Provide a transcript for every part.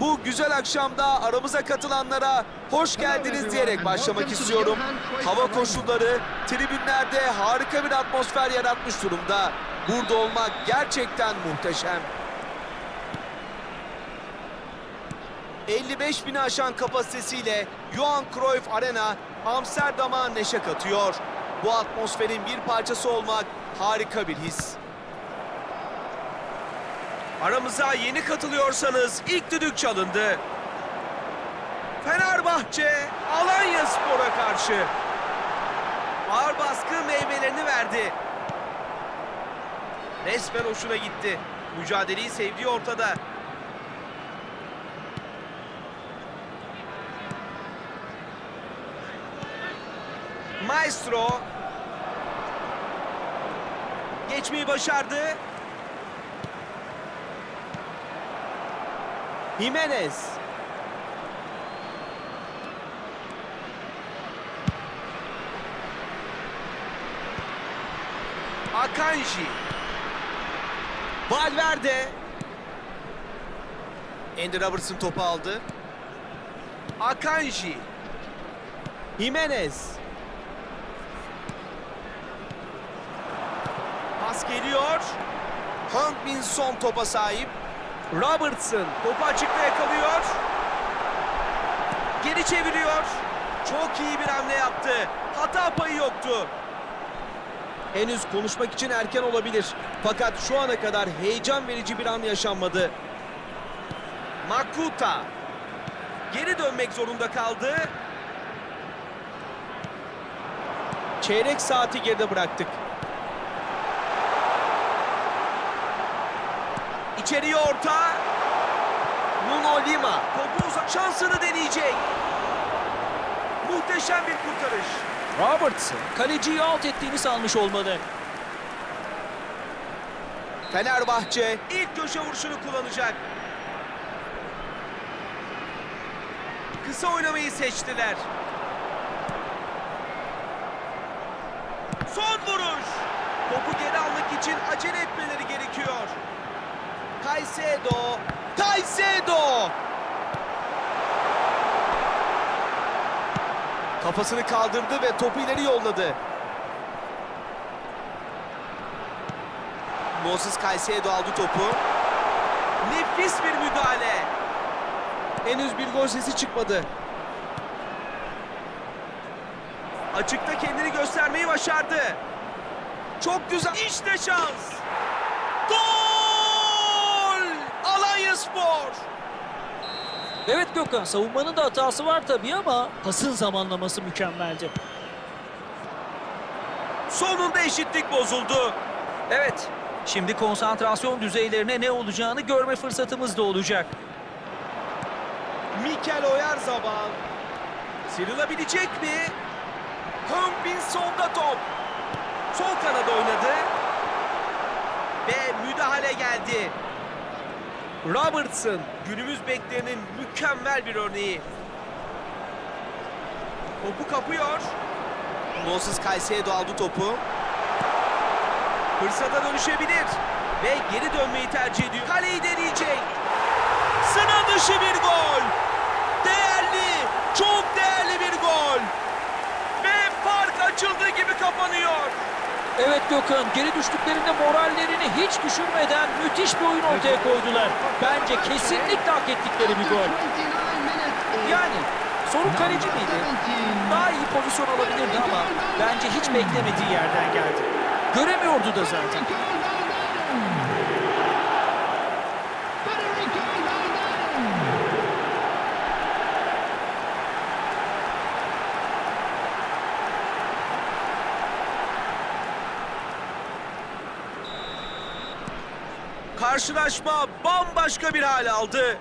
Bu güzel akşamda aramıza katılanlara hoş geldiniz diyerek başlamak istiyorum. Hava koşulları tribünlerde harika bir atmosfer yaratmış durumda. Burada olmak gerçekten muhteşem. 55 bini aşan kapasitesiyle Johan Cruyff Arena Amsterdam'a neşe katıyor. Bu atmosferin bir parçası olmak harika bir his. Aramıza yeni katılıyorsanız ilk düdük çalındı. Fenerbahçe Alanya Spor'a karşı. Ağır baskı meyvelerini verdi. Resmen hoşuna gitti. Mücadeleyi sevdiği ortada. Maestro geçmeyi başardı. Jimenez. Akanji. Valverde. Andy Robertson topu aldı. Akanji. Jimenez. Pas geliyor. Hank Min Son topa sahip. Robertson topu açıkta yakalıyor. Geri çeviriyor. Çok iyi bir hamle yaptı. Hata payı yoktu. Henüz konuşmak için erken olabilir. Fakat şu ana kadar heyecan verici bir an yaşanmadı. Makuta. Geri dönmek zorunda kaldı. Çeyrek saati geride bıraktık. İçeriye orta. Nuno Lima. Topu uzak şansını deneyecek. Muhteşem bir kurtarış. Robertson kaleciyi alt ettiğini sanmış olmalı. Fenerbahçe ilk köşe vuruşunu kullanacak. Kısa oynamayı seçtiler. Son vuruş. Topu geri almak için acele etmeleri gerekiyor. Caicedo. Caicedo. Kafasını kaldırdı ve topu ileri yolladı. Moses Caicedo aldı topu. Nefis bir müdahale. Henüz bir gol sesi çıkmadı. Açıkta kendini göstermeyi başardı. Çok güzel. İşte şans. Gol! Alanya Spor. Evet Gökhan savunmanın da hatası var tabii ama pasın zamanlaması mükemmeldi. Sonunda eşitlik bozuldu. Evet şimdi konsantrasyon düzeylerine ne olacağını görme fırsatımız da olacak. Mikel Oyarzabal. Sıyrılabilecek mi? Humpin sonda top. Sol kanada oynadı. Ve müdahale geldi. Robertson günümüz beklerinin mükemmel bir örneği. Topu kapıyor. Moses Caicedo aldı topu. Fırsata dönüşebilir. Ve geri dönmeyi tercih ediyor. Kaleyi deneyecek. Sıra dışı bir gol. Değerli, çok değerli bir gol. Ve fark açıldığı gibi kapanıyor. Evet Gökhan geri düştüklerinde morallerini hiç düşürmeden müthiş bir oyun ortaya koydular. Bence kesinlikle hak ettikleri bir gol. Yani sorun kaleci miydi? Daha iyi pozisyon alabilirdi ama bence hiç beklemediği yerden geldi. Göremiyordu da zaten. Karşılaşma bambaşka bir hal aldı.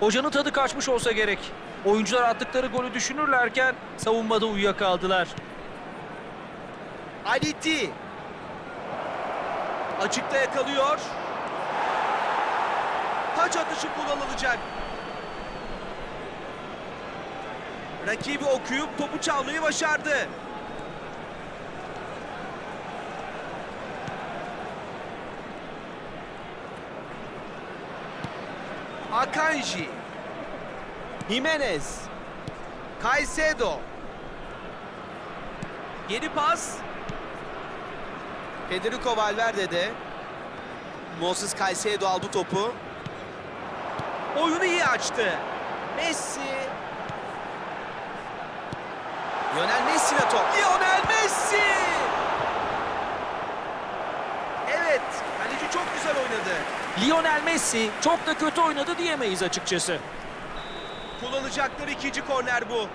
Hocanın tadı kaçmış olsa gerek. Oyuncular attıkları golü düşünürlerken savunmada uyuyakaldılar. Aliti. Açıkta yakalıyor. Taç atışı kullanılacak. Rakibi okuyup topu çalmayı başardı. Akanji. Jimenez. Caicedo. Geri pas. Federico Valverde'de. Moses Caicedo aldı topu. Oyunu iyi açtı. Messi. Lionel Messi'ne top. Lionel Messi! Evet, kaleci çok güzel oynadı. Lionel Messi çok da kötü oynadı diyemeyiz açıkçası. Kullanacakları ikinci korner bu.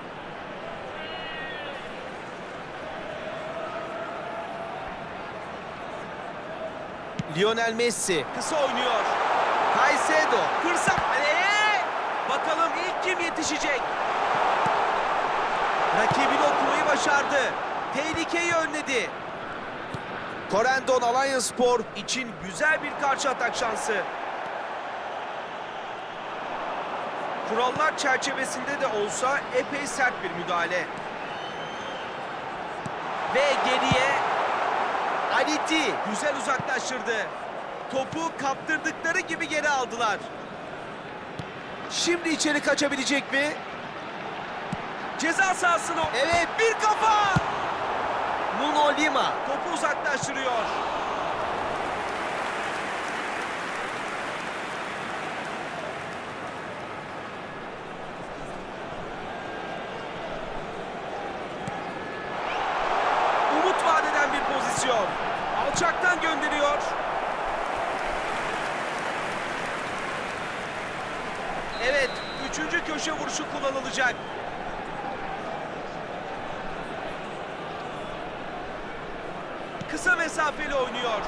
Lionel Messi kısa oynuyor. Caicedo fırsat. Ee, bakalım ilk kim yetişecek? Rakibini okumayı başardı. Tehlikeyi önledi. Korendon Alanya Spor için güzel bir karşı atak şansı. Kurallar çerçevesinde de olsa epey sert bir müdahale. Ve geriye Aliti güzel uzaklaştırdı. Topu kaptırdıkları gibi geri aldılar. Şimdi içeri kaçabilecek mi? Ceza sahasına. Evet bir kafa. Nuno Lima topu uzaklaştırıyor. Umut vadeden bir pozisyon. Alçaktan gönderiyor. Evet, üçüncü köşe vuruşu kullanılacak. Kısa mesafeli oynuyor.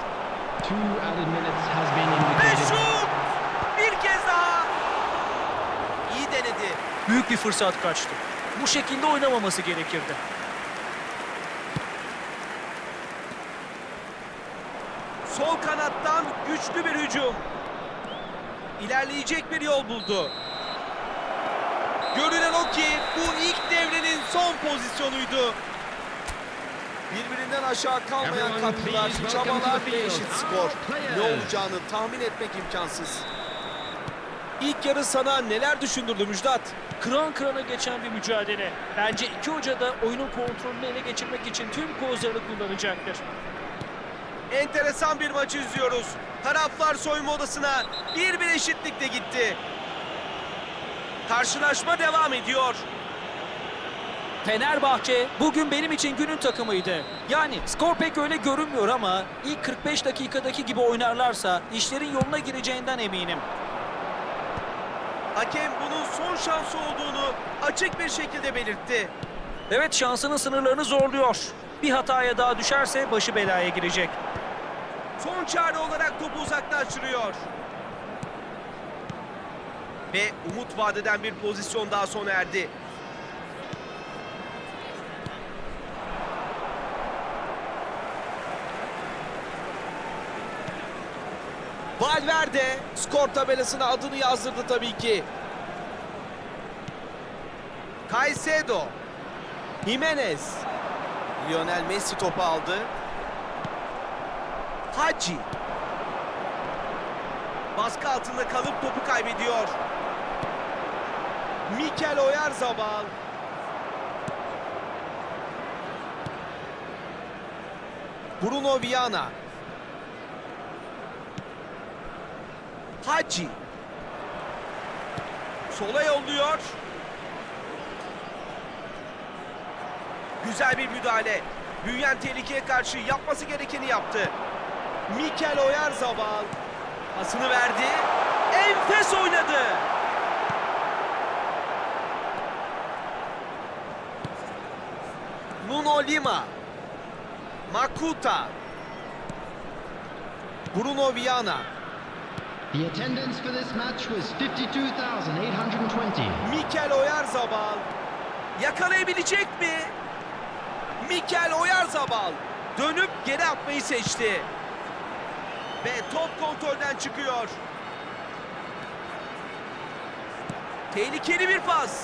Two added minutes has been Ve indicated. şut! Bir kez daha. İyi denedi. Büyük bir fırsat kaçtı. Bu şekilde oynamaması gerekirdi. Sol kanattan güçlü bir hücum. İlerleyecek bir yol buldu. Görünen o ki bu ilk devrenin son pozisyonuydu. Birbirinden aşağı kalmayan katkılar, çabalar ve eşit skor. Ne olacağını tahmin etmek imkansız. İlk yarı sana neler düşündürdü Müjdat? Kıran kırana geçen bir mücadele. Bence iki hoca da oyunun kontrolünü ele geçirmek için tüm kozlarını kullanacaktır. Enteresan bir maçı izliyoruz. Taraflar soyunma odasına bir bir eşitlikle gitti. Karşılaşma devam ediyor. Fenerbahçe bugün benim için günün takımıydı. Yani skor pek öyle görünmüyor ama ilk 45 dakikadaki gibi oynarlarsa işlerin yoluna gireceğinden eminim. Hakem bunun son şansı olduğunu açık bir şekilde belirtti. Evet şansının sınırlarını zorluyor. Bir hataya daha düşerse başı belaya girecek. Son çare olarak topu uzaklaştırıyor. Ve umut vadeden bir pozisyon daha sona erdi. Valverde skor tabelasına adını yazdırdı tabii ki. Caicedo. Jimenez. Lionel Messi topu aldı. Hacı. Baskı altında kalıp topu kaybediyor. Mikel Oyarzabal. Bruno Viana. Hacı. Sola yolluyor. Güzel bir müdahale. Büyüyen tehlikeye karşı yapması gerekeni yaptı. Mikel Oyarzabal pasını verdi. Enfes oynadı. Nuno Lima. Makuta. Bruno Viana. The attendance for this match was 52,820. Mikel Oyarzabal. Yakalayabilecek mi? Mikel Oyarzabal dönüp geri atmayı seçti. Ve top kontrolden çıkıyor. Tehlikeli bir pas.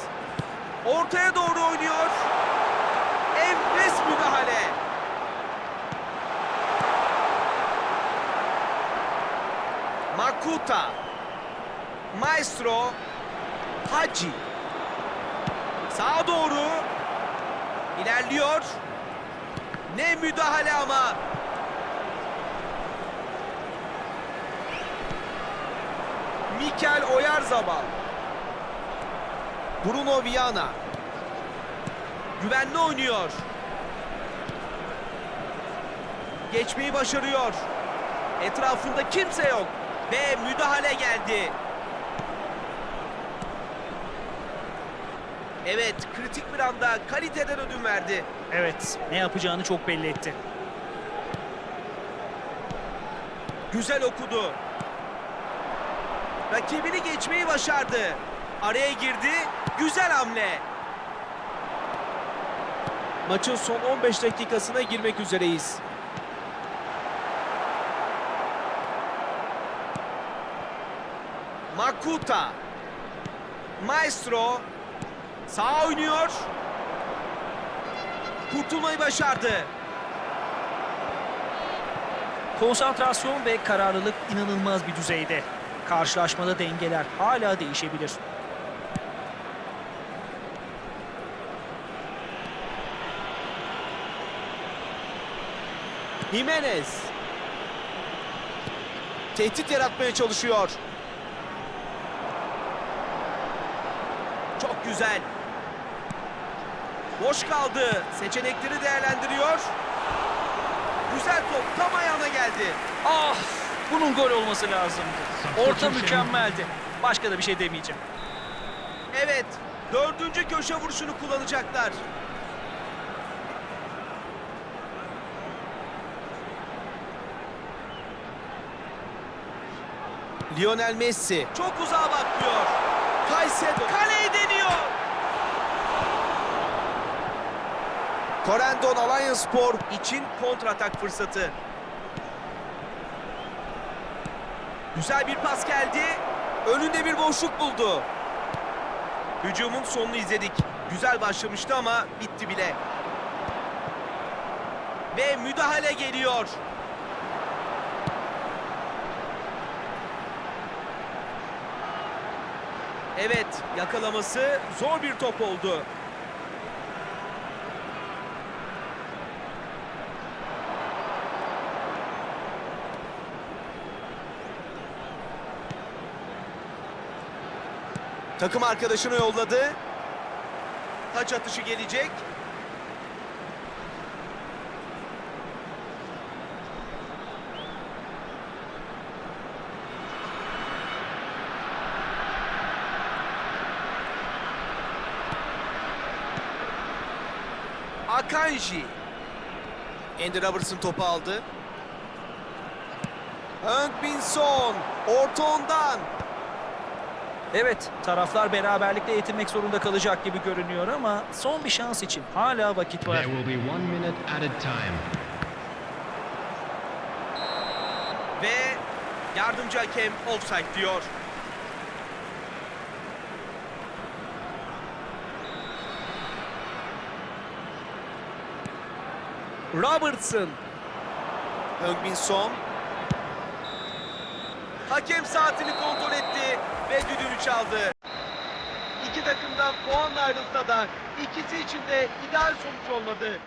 Ortaya doğru oynuyor. Enfes müdahale. Makuta. Maestro. Hacı. Sağa doğru. İlerliyor. Ne müdahale ama. Mikel Oyarzabal. Bruno Viana. Güvenli oynuyor. Geçmeyi başarıyor. Etrafında kimse yok. Ve müdahale geldi. Evet, kritik bir anda kaliteden ödün verdi. Evet, ne yapacağını çok belli etti. Güzel okudu. Rakibini geçmeyi başardı. Araya girdi. Güzel hamle. Maçın son 15 dakikasına girmek üzereyiz. Makuta. Maestro. Sağ oynuyor. Kurtulmayı başardı. Konsantrasyon ve kararlılık inanılmaz bir düzeyde. Karşılaşmada dengeler hala değişebilir. Jimenez. Tehdit yaratmaya çalışıyor. Çok güzel. Boş kaldı. Seçenekleri değerlendiriyor. Güzel top tam ayağına geldi. Ah! Bunun gol olması lazımdı. Orta mükemmeldi. Başka da bir şey demeyeceğim. Evet. Dördüncü köşe vuruşunu kullanacaklar. Lionel Messi çok uzağa bakmıyor. Caicedo kaleyi Corendon Alliance Spor için kontratak fırsatı. Güzel bir pas geldi. Önünde bir boşluk buldu. Hücumun sonunu izledik. Güzel başlamıştı ama bitti bile. Ve müdahale geliyor. Evet, yakalaması zor bir top oldu. Takım arkadaşını yolladı. Taç atışı gelecek. Akanji. Andy Robertson topu aldı. Heung-Min Son. Orta ondan. Evet, taraflar beraberlikle yetinmek zorunda kalacak gibi görünüyor ama son bir şans için hala vakit var. There will be one minute added time. Ve yardımcı hakem offside diyor. Robertson. Heung-Min Son. Hakem saatini kontrol etti ve düdüğünü çaldı. İki takımdan puanla ayrılsa da ikisi için de ideal sonuç olmadı.